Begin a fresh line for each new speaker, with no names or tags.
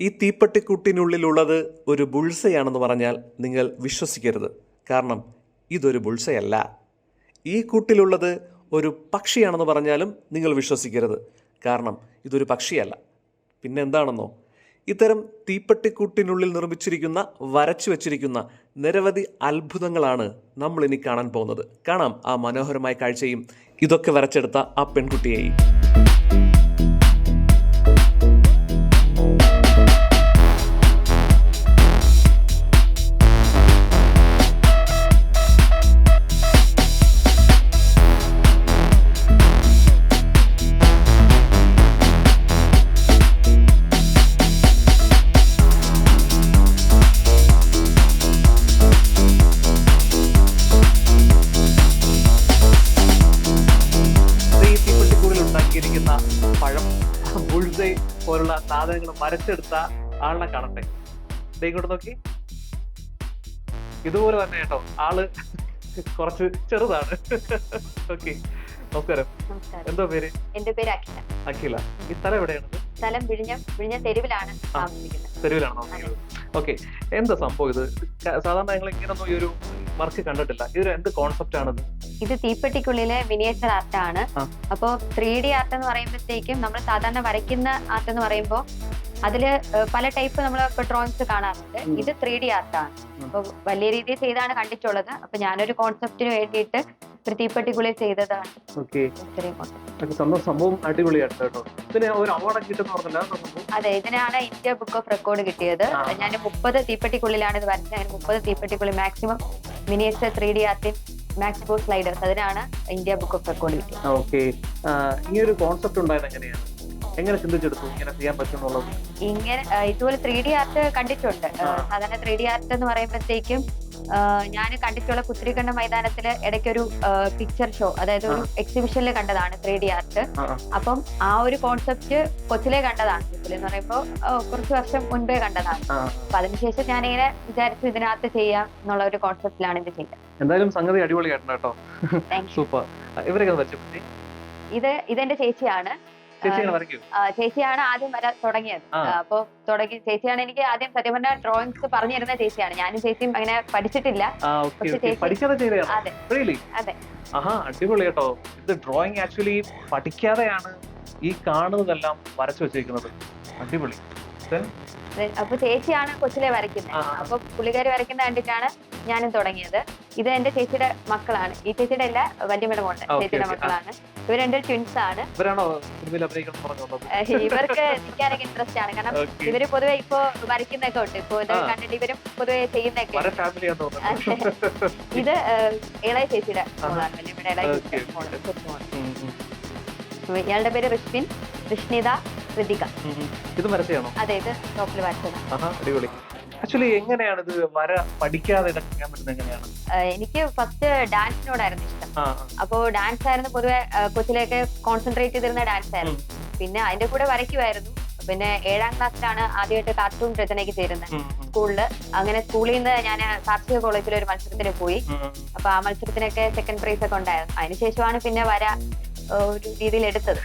ഈ തീപ്പെട്ടിക്കുട്ടിനുള്ളിലുള്ളത് ഒരു ബുൾസയാണെന്ന് പറഞ്ഞാൽ നിങ്ങൾ വിശ്വസിക്കരുത്. കാരണം ഇതൊരു ബുൾസയല്ല. ഈ കൂട്ടിലുള്ളത് ഒരു പക്ഷിയാണെന്ന് പറഞ്ഞാലും നിങ്ങൾ വിശ്വസിക്കരുത്. കാരണം ഇതൊരു പക്ഷിയല്ല. പിന്നെ എന്താണെന്നോ ഇത്തരം തീപ്പെട്ടിക്കൂട്ടിനുള്ളിൽ നിർമ്മിച്ചിരിക്കുന്ന വരച്ചു വച്ചിരിക്കുന്ന നിരവധി അത്ഭുതങ്ങളാണ് നമ്മൾ ഇനി കാണാൻ പോകുന്നത്. കാണാം ആ മനോഹരമായ കാഴ്ചയും. ഇതൊക്കെ വരച്ചെടുത്ത ആ പെൺകുട്ടിയെയും. ഉണ്ടാക്കിയിരിക്കുന്ന പഴം ബുൾസൈ പോലുള്ള സാധനങ്ങൾ വരച്ചെടുത്ത ആളിനെ കാണട്ടെ. ഇങ്ങോട്ട് നോക്കി. ഇതുപോലെ തന്നെ കേട്ടോ. ആൾ കുറച്ച് ചെറുതാണ്. ഓക്കെ നമസ്കാരം. എന്തോ പേര്?
എന്റെ പേര് അഖില.
അഖില. ഈ സ്ഥലം എവിടെയാണ്
സ്ഥലം വിഴിഞ്ഞം വിഴിഞ്ഞം തെരുവിലാണ്
തെരുവിലാണോ? ഓക്കെ എന്താ സംഭവം ഇത്? സാധാരണ ഞങ്ങൾ ഇങ്ങനൊന്നും ഈ ഒരു വർക്ക് കണ്ടിട്ടില്ല. ഇതൊരു എന്ത് കോൺസെപ്റ്റ് ആണ്
ഇത് തീപ്പെട്ടിക്കുള്ളിലെ മിനിയേച്ചർ ആർട്ട് ആണ്. അപ്പോ ത്രീ ഡി ആർട്ട് എന്ന് പറയുമ്പോഴത്തേക്കും നമ്മൾ സാധാരണ വരയ്ക്കുന്ന ആർട്ട് എന്ന് പറയുമ്പോൾ അതിൽ പല ടൈപ്പ് നമ്മൾ ഡ്രോയിങ്സ് കാണാറുണ്ട്. ഇത് ത്രീ ഡി ആർട്ടാണ്
ആണ്.
അപ്പൊ വലിയ രീതിയിൽ ചെയ്താണ് കണ്ടിട്ടുള്ളത്. അപ്പൊ ഞാനൊരു കോൺസെപ്റ്റിന് വേണ്ടിയിട്ട് ഒരു തീപ്പെട്ടിക്കുള്ളിൽ ചെയ്തതാണ്.
സംഭവം സംഭവം അടിപൊളിയായിട്ട് കേട്ടോ. ഇതിന് ഒരു അവാർഡ് കിട്ടുന്ന പറഞ്ഞില്ല അതെന്താ സംഭവം?
അതെ ഇതിനാണ് ഇന്ത്യ ബുക്ക് ഓഫ് റെക്കോർഡ് കിട്ടിയത്. ഞാൻ മുപ്പത് തീപ്പെട്ടിക്കുള്ളിലാണ് ഇത് വരച്ചത്. അങ്ങനെ മുപ്പത് തീപ്പെട്ടിക്കുള്ളിൽ മാക്സിമം മിനിയേച്ചർ ത്രീ ഡി ആർട്ടിൻ മാക്സിമോ സ്ലൈഡേഴ്സ് അതിനാണ് India book of record okay.
Okay. ഈ ഒരു കോൺസെപ്റ്റ് ഉണ്ടായത് എങ്ങനെയാണ്? എങ്ങനെ ചിന്തിച്ചെടുത്തു? ഇങ്ങനെ ചെയ്യാൻ പറ്റുന്നുള്ളത്
ഇങ്ങനെ ഇതുപോലെ ത്രീ ഡി ആർട്ട് കണ്ടിട്ടുണ്ട്. സാധാരണ ത്രീ ഡി ആർട്ട് എന്ന് പറയുമ്പോഴത്തേക്കും ഞാൻ കണ്ടിട്ടുള്ള കുത്തിരിക്കണ്ട മൈതാനത്തിൽ ഇടയ്ക്കൊരു പിക്ചർ ഷോ അതായത് ഒരു എക്സിബിഷനിൽ കണ്ടതാണ് ത്രീ ഡി ആർട്ട്. അപ്പം ആ ഒരു കോൺസെപ്റ്റ് കൊച്ചിലെ കണ്ടതാണ്. കൊച്ചിലെന്ന് പറയുമ്പോൾ കുറച്ച് വർഷം മുൻപേ കണ്ടതാണ്. അപ്പൊ അതിനുശേഷം ഞാനിങ്ങനെ വിചാരിച്ചു ഇതിനകത്ത് ചെയ്യാം എന്നുള്ള ഒരു കോൺസെപ്റ്റിലാണ് ഇത് ചെയ്യുന്നത്
എന്തായാലും സംഗതി അടിപൊളിയായിട്ടുണ്ട് കേട്ടോ. സൂപ്പർ ഇവരൊക്കെ
ഇത് ഇതെന്റെ ചേച്ചിയാണ്. ചേച്ചിയാണ് ആദ്യം വര തുടങ്ങിയത്. അപ്പൊ തുടങ്ങി ചേച്ചിയാണ് എനിക്ക് ആദ്യം സത്യം പറഞ്ഞ ഡ്രോയിങ്സ് പറഞ്ഞു തരുന്ന ചേച്ചിയാണ്. ഞാനും ചേച്ചിയും അങ്ങനെ പഠിച്ചിട്ടില്ല. അതെ.
അടിപൊളി കേട്ടോ. ഇത് ഡ്രോയിങ് ആക്ച്വലി പഠിക്കാതെയാണ് ഈ കാണുന്നതെല്ലാം വരച്ചു വെച്ചിരിക്കുന്നത് അടിപൊളി.
അപ്പൊ ചേച്ചിയാണ് കൊച്ചിലെ വരയ്ക്കുന്നത്. അപ്പൊ പുള്ളിക്കാരി വരയ്ക്കുന്ന കണ്ടിട്ടാണ് ഞാനും തുടങ്ങിയത്. ഇത് എന്റെ ചേച്ചിയുടെ മക്കളാണ്. ഈ ചേച്ചിയുടെ അല്ല വല്യമ്മയുടെ മോളുടെ ചേച്ചിയുടെ മക്കളാണ്. ഇവർ രണ്ട് ട്വിൻസ് ആണ്. ഇവർക്ക് നിൽക്കാനൊക്കെ ഇൻട്രസ്റ്റ് ആണ്. കാരണം ഇവർ പൊതുവെ ഇപ്പൊ വരയ്ക്കുന്നൊക്കെ ഉണ്ട്. ഇപ്പൊ ഇത് കണ്ടിട്ട് ഇവരും പൊതുവെ ചെയ്യുന്നൊക്കെ ഇത് ഇളയ ചേച്ചിയുടെ മോളാണ്. വല്യമ്മയുടെ ഇളയ ചേച്ചിയുടെ മോൾ ഇയാളുടെ പേര് റിഷ്മിൻ. ഋഷ്ണിത ഋതിക.
ഇത് മരത്തെയാണോ
അതെ ഇത് ടോപ്പിൽ വരച്ചതാണ്.
ആഹാ അടിപൊളി. ആക്ച്വലി എങ്ങനെയാണ് ഇത് വര പഠിക്കാതെ പറ്റുന്നത് എങ്ങനെയാണ്?
എനിക്ക് ഫസ്റ്റ് ഡാൻസിനോടായിരുന്നു ഇഷ്ടം. അപ്പോ ഡാൻസ് ആയിരുന്നു പൊതുവെ കൊച്ചിലേക്ക് കോൺസെൻട്രേറ്റ് ചെയ്തിരുന്ന ഡാൻസ് ആയിരുന്നു പിന്നെ അതിന്റെ കൂടെ വരയ്ക്കുമായിരുന്നു. പിന്നെ ഏഴാം ക്ലാസ്സിലാണ് ആദ്യമായിട്ട് കാർട്ടൂൺ രചനയ്ക്ക് ചേരുന്നത് സ്കൂളിൽ അങ്ങനെ സ്കൂളിൽ നിന്ന് ഞാൻ കാർഷിക കോളേജിൽ ഒരു മത്സരത്തിന് പോയി. അപ്പൊ ആ മത്സരത്തിനൊക്കെ സെക്കൻഡ് പ്രൈസ് ഒക്കെ ഉണ്ടായിരുന്നു. അതിനുശേഷമാണ് പിന്നെ വര ഒരു രീതിയിൽ എടുത്തത്.